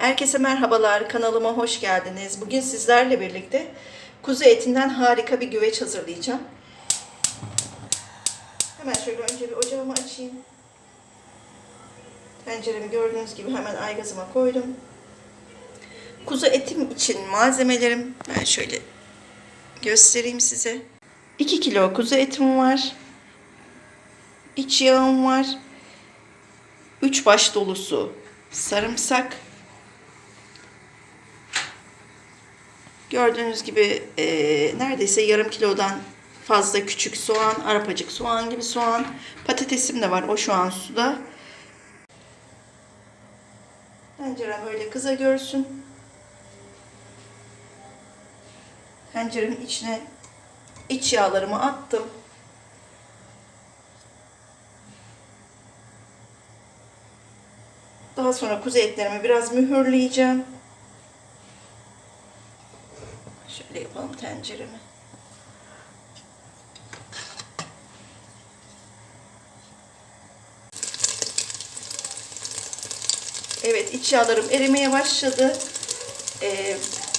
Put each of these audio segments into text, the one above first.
Herkese merhabalar, kanalıma hoş geldiniz. Bugün sizlerle birlikte kuzu etinden harika bir güveç hazırlayacağım. Hemen şöyle önce bir ocağımı açayım. Tenceremi gördüğünüz gibi hemen aygazıma koydum. Kuzu etim için malzemelerim ben şöyle göstereyim size. 2 kilo kuzu etim var. İç yağım var. 3 baş dolusu sarımsak. Gördüğünüz gibi e, neredeyse yarım kilodan fazla küçük soğan, arapacık soğan gibi soğan. Patatesim de var o şu an suda. Tencerem böyle kıza görsün. Tencerenin içine iç yağlarımı attım. Daha sonra kuzu etlerimi biraz mühürleyeceğim. Şöyle yapalım tenceremi. Evet iç yağlarım erimeye başladı. Ee,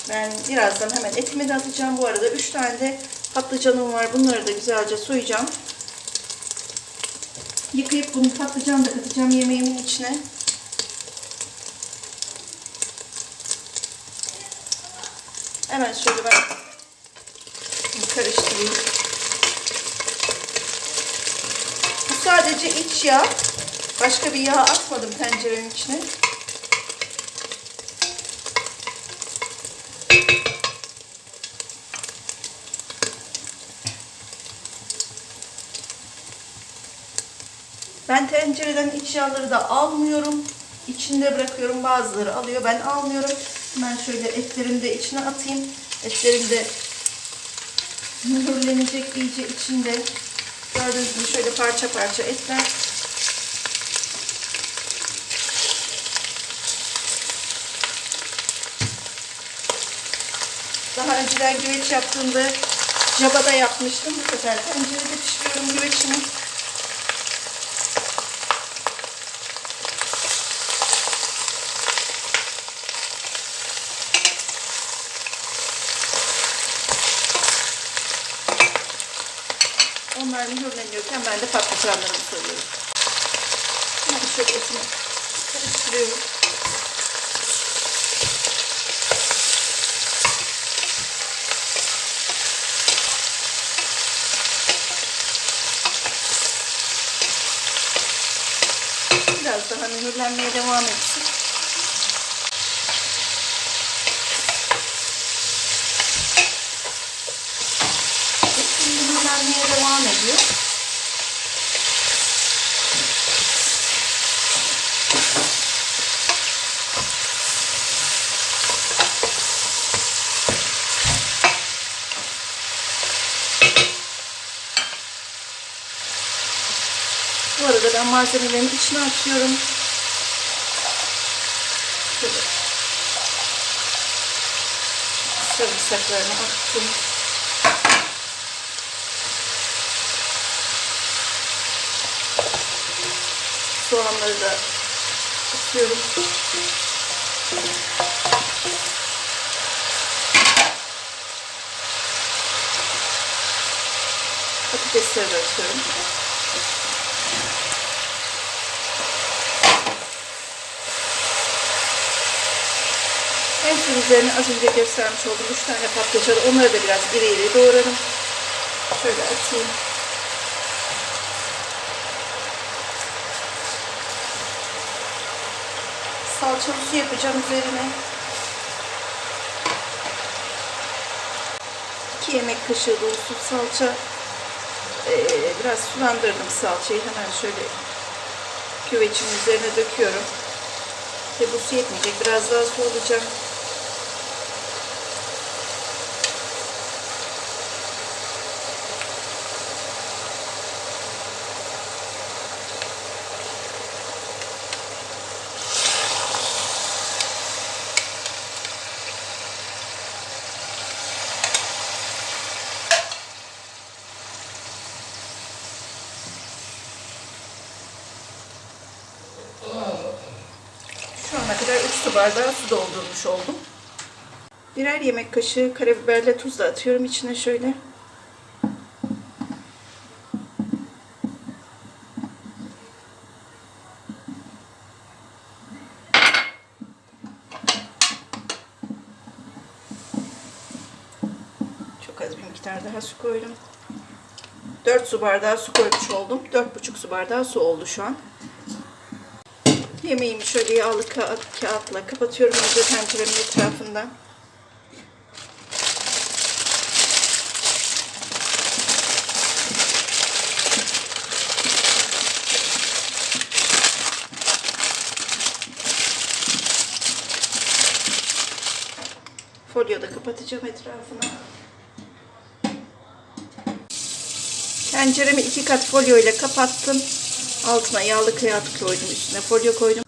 ben birazdan hemen etimi de atacağım. Bu arada 3 tane de patlıcanım var. Bunları da güzelce soyacağım. Yıkayıp bunu patlıcan da katacağım yemeğimin içine. Hemen şöyle ben karıştırayım. Bu sadece iç yağ. Başka bir yağ atmadım tencerenin içine. Ben tencereden iç yağları da almıyorum. İçinde bırakıyorum. Bazıları alıyor. Ben almıyorum. Ben şöyle etlerimi de içine atayım. Etlerim de mühürlenecek iyice içinde. Gördüğünüz gibi şöyle parça parça etler. Daha önceden güveç yaptığımda cabada yapmıştım. Bu sefer tencerede pişiriyorum güveçimi. Onlar mühürleniyorken ben de patlıcanlarımı soyuyorum. Hemen şöyle etini karıştırıyorum. Biraz daha mühürlenmeye devam etsin. Etim mühürlenmeye devam ediyor. Bu arada ben malzemelerin içine atıyorum. Sarımsaklarını attım. Soğanları da atıyorum. Patatesleri de atıyorum. En son üzerine az önce göstermiş olduğum 3 tane patlıcanı onları da biraz iri iri doğradım. Şöyle atayım. Salçamızı yapacağım üzerine. 2 yemek kaşığı dolusu salça. Ee, biraz sulandırdım salçayı. Hemen şöyle küvecimin üzerine döküyorum. Ve bu su yetmeyecek. Biraz daha su alacağım. Su bardağı su doldurmuş oldum. Birer yemek kaşığı karabiberle tuz da atıyorum içine şöyle. Çok az bir miktar daha su koydum. 4 su bardağı su koymuş oldum. 4,5 su bardağı su oldu şu an. Yemeğimi şöyle yağlı kağıt, kağıtla kapatıyorum önce tenceremin etrafından. Folyo da kapatacağım etrafına. Tenceremi iki kat folyo ile kapattım. Altına yağlı kağıt koydum, üstüne folyo koydum.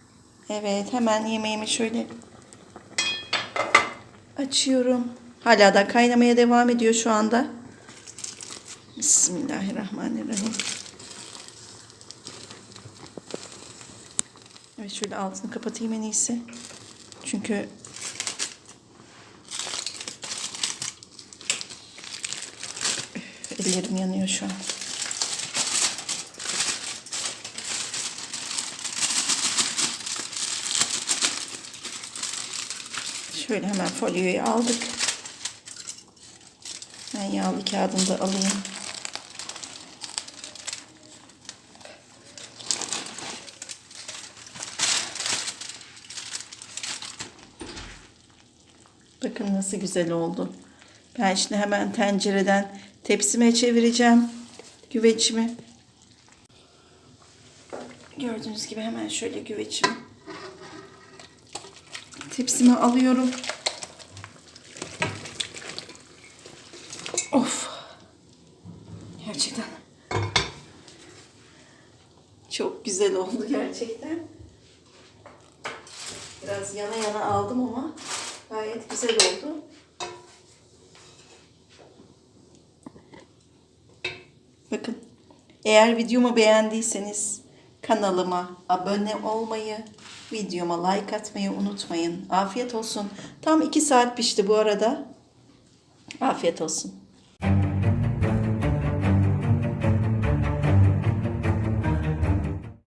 Evet, hemen yemeğimi şöyle açıyorum. Hala da kaynamaya devam ediyor şu anda. Bismillahirrahmanirrahim. Evet, şöyle altını kapatayım en iyisi. Çünkü ellerim yanıyor şu an. Şöyle hemen folyoyu aldık. Ben yağlı kağıdını da alayım. Bakın nasıl güzel oldu. Ben şimdi hemen tencereden tepsime çevireceğim güvecimi. Gördüğünüz gibi hemen şöyle güvecimi tepsime alıyorum. Of. Gerçekten. Çok güzel oldu gerçekten. Biraz yana yana aldım ama gayet güzel oldu. Bakın. Eğer videomu beğendiyseniz kanalıma abone olmayı, videoma like atmayı unutmayın. Afiyet olsun. Tam 2 saat pişti bu arada. Afiyet olsun.